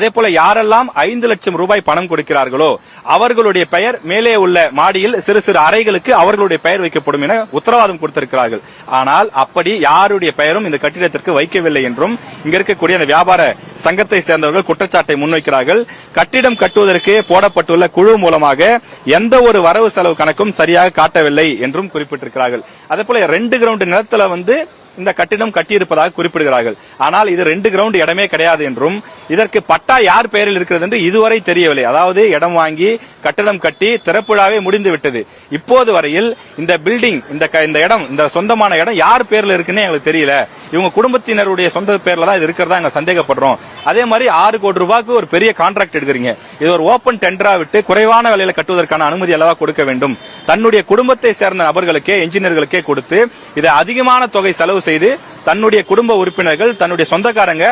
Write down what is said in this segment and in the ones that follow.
அதே போல யாரெல்லாம் ஐந்து லட்சம் ரூபாய் பணம் கொடுக்கிறார்களோ அவர்களுடைய பெயர் மேலே உள்ள மாடியில் சிறு சிறு அறைகளுக்கு அவர்களுடைய பெயர் வைக்கப்படும் என உத்தரவாதம் கொடுத்திருக்கிறார்கள். ஆனால் அப்படி யாருடைய பெயரும் இந்த கட்டிடத்திற்கு வைக்கவில்லை என்றும் இங்க இருக்கக்கூடிய அந்த வியாபார சங்கத்தை சேர்ந்தவர்கள் குற்றச்சாட்டை முன்வைக்கிறார்கள். கட்டிடம் கட்டுவதற்கு போடப்பட்டுள்ள குழு மூலமாக எந்த ஒரு வரவு செலவு கணக்கும் சரியாக காட்டவில்லை என்றும் குறிப்பிட்டிருக்கிறார்கள். அதே போல ரெண்டு கிரவுண்ட் நிலத்துல வந்து இந்த கட்டிடம் கட்டியிருப்பதாக குறிப்பிடுகிறார்கள். ஆனால் இது ரெண்டு கிரவுண்ட் இடமே கிடையாது என்றும் இதற்கு பட்டா யார் பெயரில் இருக்கிறது என்று இதுவரை தெரியவில்லை. அதாவது இடம் வாங்கி கட்டிடம் கட்டி திறப்புழாவே முடிந்து விட்டது. இப்போது வரையில் இந்த பில்டிங் இந்த இந்த இடம் இந்த சொந்தமான இடம் யார் பேர்ல இருக்குன்னு எங்களுக்கு தெரியல. இவங்க குடும்பத்தினருடைய சொந்த பேர்ல தான் இது இருக்கிறதா எங்க சந்தேகப்படுறோம். அதே மாதிரி ஆறு கோடி ரூபாய்க்கு ஒரு பெரிய கான்ட்ராக்ட் எடுக்கிறீங்க. இது ஒரு ஓபன் டெண்டரா விட்டு குறைவான விலையில கட்டுவதற்கான அனுமதி அளவா கொடுக்க வேண்டும். தன்னுடைய குடும்பத்தை சேர்ந்த நபர்களுக்கே என்ஜினியர்களுக்கே கொடுத்து இதை அதிகமான தொகை செலவு செலவு செய்து தன்னுடைய குடும்ப உறுப்பினர்கள் தன்னுடைய சொந்தக்காரங்க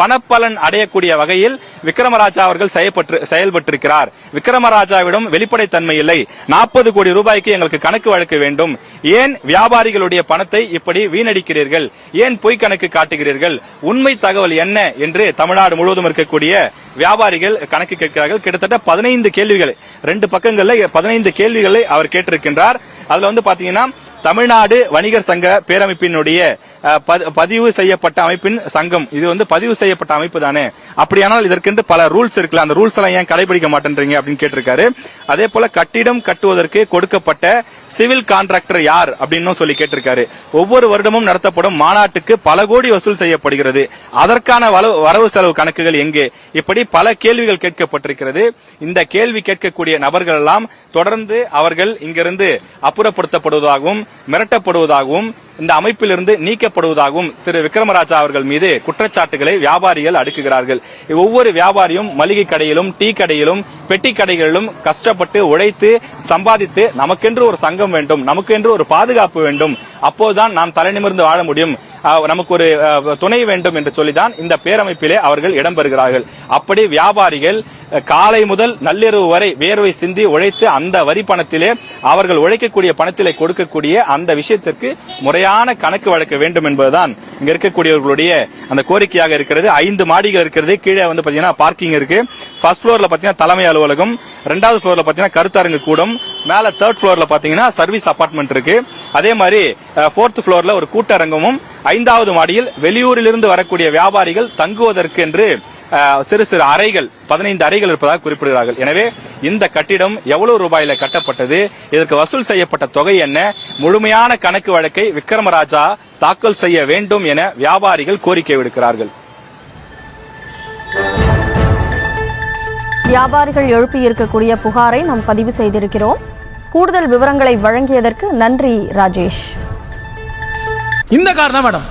பணப்பலன் அடையக்கூடிய வகையில் விக்ரமராஜா அவர்கள் செயல்பட்டிருக்கிறார். விக்ரமராஜாவிடம் வெளிப்படைத்தன்மை இல்லை. நாற்பது கோடி ரூபாய்க்கு எங்களுக்கு கணக்கு வழக்க வேண்டும். ஏன் வியாபாரிகளுடைய பணத்தை இப்படி வீணடிக்கிறீர்கள்? ஏன் பொய் கணக்கு காட்டுகிறீர்கள்? உண்மை தகவல் என்ன என்று தமிழ்நாடு முழுவதும் இருக்கக்கூடிய வியாபாரிகள் கணக்கு கேட்கிறார்கள். கிட்டத்தட்ட பதினைந்து கேள்விகள் ரெண்டு பக்கங்கள்ல பதினைந்து கேள்விகளை அவர் கேட்டிருக்கின்றார். அதுல வந்து பாத்தீங்கன்னா தமிழ்நாடு வணிகர் சங்க பேரமைப்பினுடைய பதி- பதிவு செய்யப்பட்ட அமைப்பின் சங்கம். இது வந்து பதிவு செய்யப்பட்ட அமைப்பு தானே. அப்படியானால் இதற்கென்று பல ரூல்ஸ் இருக்குல்ல அந்த ரூல்ஸ் எல்லாம் ஏன் கடைபிடிக்க மாட்டேன்றீங்க அப்படின்னு கேட்டிருக்காரு. அதே போல கட்டிடம் கட்டுவதற்கு கொடுக்கப்பட்ட சிவில் கான்ட்ராக்டர் யார் அப்படின்னு சொல்லி கேட்டிருக்காரு. ஒவ்வொரு வருடமும் நடத்தப்படும் மாநாட்டுக்கு பல கோடி வசூல் செய்யப்படுகிறது. அதற்கான வரவு செலவு கணக்குகள் எங்கே? இப்படி பல கேள்விகள் கேட்கப்பட்டிருக்கிறது. இந்த கேள்வி கேட்கக்கூடிய நபர்கள் எல்லாம் தொடர்ந்து அவர்கள் இங்கிருந்து அப்புறப்படுத்தப்படுவதாகவும் மிரட்டப்படுவதாகவும் இந்த அமைப்பிலிருந்து நீக்கப்படுவதாகவும் திரு விக்ரமராஜா அவர்கள் மீது குற்றச்சாட்டுகளை வியாபாரிகள் அடுக்குகிறார்கள். ஒவ்வொரு வியாபாரியும் மளிகை கடையிலும் டீ கடையிலும் பெட்டி கடைகளிலும் கஷ்டப்பட்டு உழைத்து சம்பாதித்து நமக்கென்று ஒரு சங்கம் வேண்டும் நமக்கென்று ஒரு பாதுகாப்பு வேண்டும் அப்போதுதான் நாம் தலைநிமிர்ந்து வாழ முடியும். நமக்கு ஒரு அஹ், துணை வேண்டும் என்று சொல்லிதான் இந்த பேரமைப்பிலே அவர்கள் இடம்பெறுகிறார்கள். அப்படி வியாபாரிகள் காலை முதல் நள்ளிரவு வரை வேர்வை சிந்தி உழைத்து அந்த வரி பணத்திலே அவர்கள் உழைக்கக்கூடிய பணத்திலே கொடுக்கக்கூடிய அந்த விஷயத்திற்கு முறையான கணக்கு வழக்க வேண்டும் என்பதுதான் இங்க இருக்கக்கூடியவர்களுடைய அந்த கோரிக்கையாக இருக்கிறது. ஐந்து மாடிகள் இருக்கிறது. கீழே வந்து பாத்தீங்கன்னா பார்க்கிங் இருக்கு. ஃபர்ஸ்ட் ஃபுளோர்ல பாத்தீங்கன்னா தலைமை அலுவலகம். ரெண்டாவது ஃபுளோர்ல பாத்தீங்கன்னா கருத்தரங்கு கூடம். மேல தேர்ட் ஃபுளோர்ல பாத்தீங்கன்னா சர்வீஸ் அபார்ட்மெண்ட் இருக்கு. அதே மாதிரி ஃபோர்த் ஃபுளோர்ல ஒரு கூட்டரங்கமும் ஐந்தாவது மாடியில் வெளியூரிலிருந்து வரக்கூடிய வியாபாரிகள் தங்குவதற்கு என்று சிறு சிறு அறைகள் பதினைந்து அறைகள் இருப்பதாக குறிப்பிடுகிறார்கள். எனவே இந்த கட்டிடம் எவ்வளவு ரூபாயில கட்டப்பட்டது? இதற்கு வசூல் செய்யப்பட்ட தொகை என்ன? முழுமையான கணக்கு வழக்கை விக்ரமராஜா தாக்கல் செய்ய வேண்டும் என வியாபாரிகள் கோரிக்கை விடுக்கிறார்கள். வியாபாரிகள் எழுப்பியிருக்கக்கூடிய புகாரை நாம் பதிவு செய்திருக்கிறோம். கூடுதல் விவரங்களை வழங்கியதற்கு நன்றி ராஜேஷ். இந்த கார் தான் மேடம்.